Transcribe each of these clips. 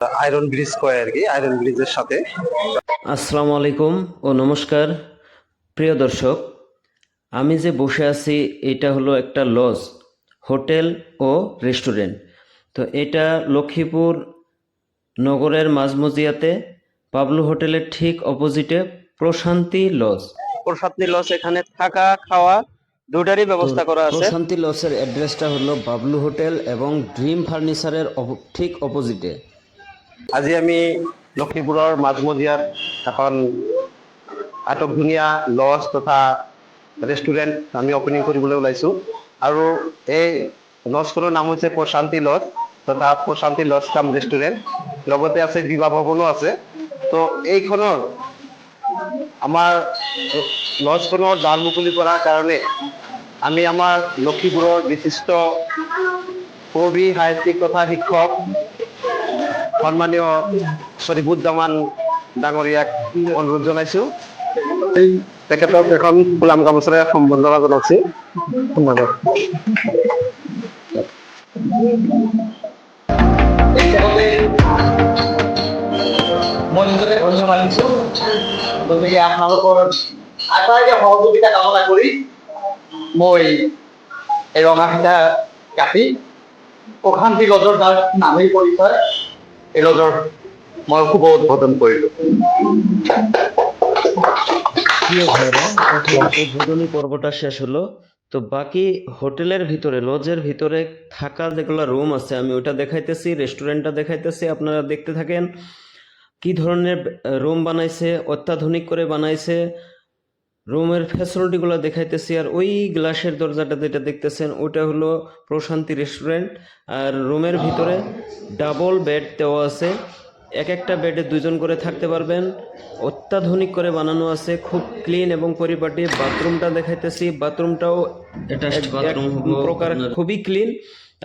Iron bridge কয় আর কি আয়রন ব্রিজের সাথে। আসসালামু আলাইকুম ও নমস্কার। প্রিয় দর্শক আমি যে বসে আছি এটা হলো একটা লজ হোটেল ও রেস্টুরেন্ট তো এটা লক্ষ্মীপুর নগরের মাঝমজিয়াতে পাবলু হোটেলের ঠিক অপোজিটে প্রশান্তি লজ প্রশান্তি লজ এখানে থাকা খাওয়া দুটারই ব্যবস্থা করা আছে। প্রশান্তি লজের অ্যাড্রেসটা হলো বাবলু হোটেল এবং ড্রিম ফার্নিচারের ঠিক অপোজিটে আজি আমি লক্ষ্মীপুৰৰ মাজমজিয়াত এখন আটকধুনীয়া লজ তথা ৰেষ্টুৰেণ্ট আমি অপেনিং কৰিবলৈ ওলাইছো। আৰু এই লজখনৰ নাম হৈছে প্ৰশান্তি লজ তথা প্ৰশান্তি লজ কাম ৰেষ্টুৰেণ্ট। লগতে আছে বিবাহ ভৱনো আছে। তো এইখনৰ আমাৰ লজখনৰ দ্বাৰ মুকলি কৰাৰ কাৰণে আমি আমাৰ লক্ষীপুৰৰ বিশিষ্ট কবি, সাহিত্যিক তথা শিক্ষক সন্মানীয় শ্বৰীফুদ্দামান ডাঙৰীয়াক অনুৰোধ জনাইছো। তেখেতক এখন ফুলাম গামোচাৰে সম্বৰ্ধনা জনাইছো ধন্য মানিছো। গতিকে আপোনালোকৰ আটাইকে সহযোগিতা কামনা কৰি মই এই ৰঙা ফিটা কাটি প্ৰশান্তি লজৰ তাৰ নামেই পৰিচয় এই মই শুভ উদ্বোধন কৰিলো প্রিয় ভাইরা উদ্বোধনী পর্বটা শেষ হলো। তো বাকি হোটেলের ভিতরে, লজের ভিতরে থাকা যেগুলো রুম আছে, আমি ওটা দেখাইতেছি, রেস্টুরেন্টটা দেখাইতেছি, আপনারা দেখতে থাকেন। কি ধরনের রুম বানাইছে, অত্যাধুনিক করে বানাইছে রুমের ফ্যাসিলিটিগুলো দেখাইতেছি আর ওই গ্লাসের দরজাটা যেটা দেখতেছেন ওটা হলো প্রশান্তি রেস্টুরেন্ট আর রুমের ভিতরে ডাবল বেড দেওয়া আছে। এক একটা বেডে দুজন করে থাকতে পারবেন। অত্যাধুনিক করে বানানো আছে খুব ক্লিন এবং পরিপাটি। বাথরুমটা দেখাইতেছি বাথরুমটাও প্রকার খুবই ক্লিন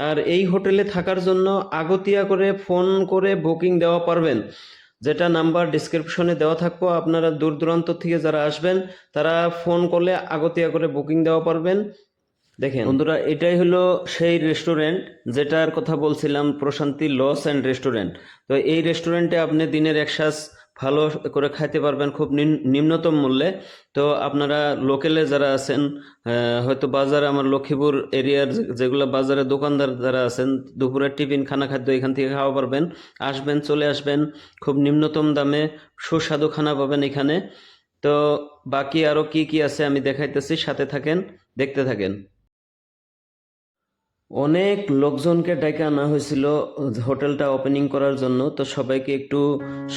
আর এই হোটেলে থাকার জন্য আগতিয়া করে ফোন করে বুকিং দেওয়া পারবেন। যেটা নাম্বার ডিসক্রিপশনে দেওয়া থাকব, আপনারা দূর দূরান্ত থেকে যারা আসবেন, তারা ফোন করলে আগতিয়া করে বুকিং দেওয়া পারবেন। দেখেন। বন্ধুরা, এটাই হলো সেই রেস্টুরেন্ট যেটার কথা বলছিলাম, প্রশান্তি লস অ্যান্ড রেস্টুরেন্ট। তো এই রেস্টুরেন্টে আপনি দিনের এক শ্বাস ভালো করে খাইতে পারবেন খুব নিম্ন- নিম্নতম মূল্যে। তো আপনারা লোকেলে যারা আছেন হয়তো বাজারে আমার লক্ষ্মীপুর এরিয়ার যেগুলো বাজারে দোকানদার যারা আছেন, দুপুরের টিফিন, খানা খাদ্য এখান থেকে খাওয়া পারবেন। আসবেন, চলে আসবেন, খুব নিম্নতম দামে সুস্বাদু খানা পাবেন এখানে। তো বাকি আরও কি কি আছে আমি দেখাইতেছি, সাথে থাকেন, দেখতে থাকেন। অনেক লোকজনকে ডেকে আনা হয়েছিল হোটেলটা ওপেনিং করার জন্য, তো সবাইকে একটু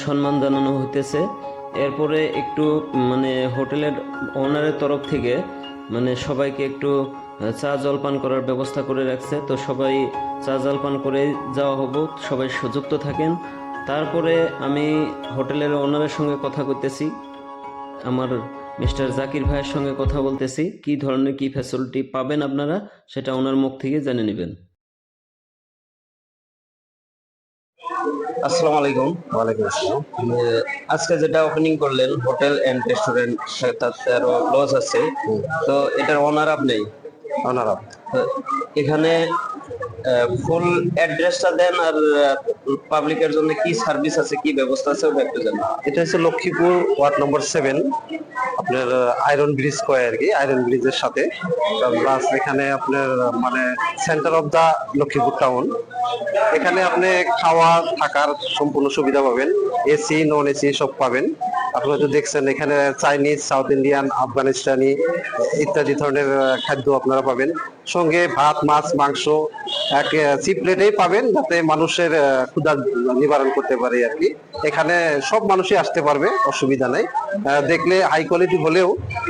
সম্মান জানানো হইতেছে। এরপরে একটু মানে হোটেলের ওনারের তরফ থেকে মানে সবাইকে একটু চা জলপান করার ব্যবস্থা করে রাখছে। তো সবাই চা জলপান করে যাওয়া হব, সবাই সুযুক্ত থাকেন। তারপরে আমি হোটেলের ওনারের সঙ্গে কথা করতেছি আমার মিস্টার জাকির ভাইয়ের সঙ্গে কথা বলতেছি। কি ধরনের কি ফ্যাসিলিটি পাবেন আপনারা সেটা ওনার মুখ থেকে জেনে নেবেন। আসসালামু আলাইকুম। ওয়ালাইকুম আসসালাম। আজকে যেটা ওপেনিং করলেন হোটেল এন্ড রেস্টুরেন্ট তাতে আরও লজ আছে। তো এটার ওনার আপনি? ওনারা এখানে ফুল অ্যাড্রেসটা দেন আর পাবলিকের জন্য কি সার্ভিস আছে, কি ব্যবস্থা আছে একটু জানি এটা হচ্ছে লক্ষ্মীপুর ওয়ার্ড নম্বর সেভেন আপনার আয়রন ব্রিজ কয় আর কি আয়রন ব্রিজের সাথে। প্লাস এখানে আপনার মানে centre of the Laxmipur town এখানে আপনি খাওয়া, থাকার সম্পূর্ণ সুবিধা পাবেন। এসি নন এসি সব পাবেন। আপনি তো দেখছেন এখানে চাইনিজ সাউথ ইন্ডিয়ান আফগানিস্তানি ইত্যাদি ধরনের খাদ্য আপনারা পাবেন। সঙ্গে ভাত মাছ মাংস এক চিপ প্লেটেই পাবেন যাতে মানুষের ক্ষুধা নিবারণ করতে পারে আর কি। এখানে সব মানুষই আসতে পারবে অসুবিধা নাই। দেখলে হাই কোয়ালিটি হলেও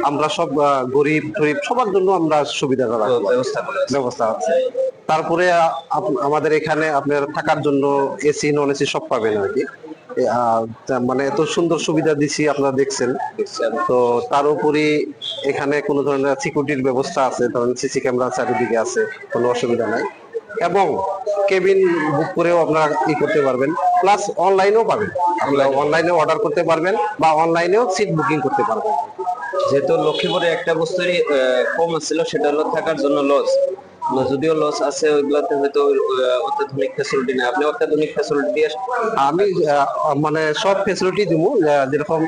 আমরা সব গরিব টরিব সবার জন্য আমরা সুবিধা ব্যবস্থা ব্যবস্থা আছে। তারপরে আমাদের এখানে আপনার থাকার জন্য এসি নন এসি সব পাবেন আর কি। মানে এত সুন্দর সুবিধা দিছি আপনারা দেখছেন। তো তার উপরে এখানে কোনো ধরনের সিকিউরিটির ব্যবস্থা আছে ধরেন সিসি ক্যামেরা চারিদিকে আছে কোনো অসুবিধা নাই। এবং কেবিন বুক করেও আপনারা ই করতে পারবেন প্লাস অনলাইনেও পাবেন। আপনারা অনলাইনে অর্ডার করতে পারবেন বা অনলাইনেও সিট বুকিং করতে পারবেন। যেহেতু লক্ষ্মীপুরে একটা বস্তুরই কম ছিল সেটা হলো থাকার জন্য লজ যদিও লস আছে ওইগুলাতে হয়তো অত্যাধুনিক ফ্যাসিলিটি নেই। আপনি অত্যাধুনিক ফ্যাসিলিটি দিয়ে আমি মানে সব ফেসিলিটি দিব যেরকম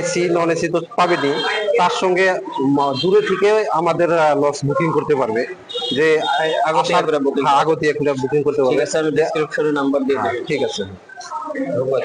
এসি নন এসি তো পাবেনি তার সঙ্গে দূরে থেকে আমাদের লস বুকিং করতে পারবে। যে আগতে হ্যাঁ, আগতে বুকিং করতে ঠিক পারবে আছে আমি ডেসক্রিপশনে নাম্বার দিয়ে ঠিক আছে। ধন্যবাদ।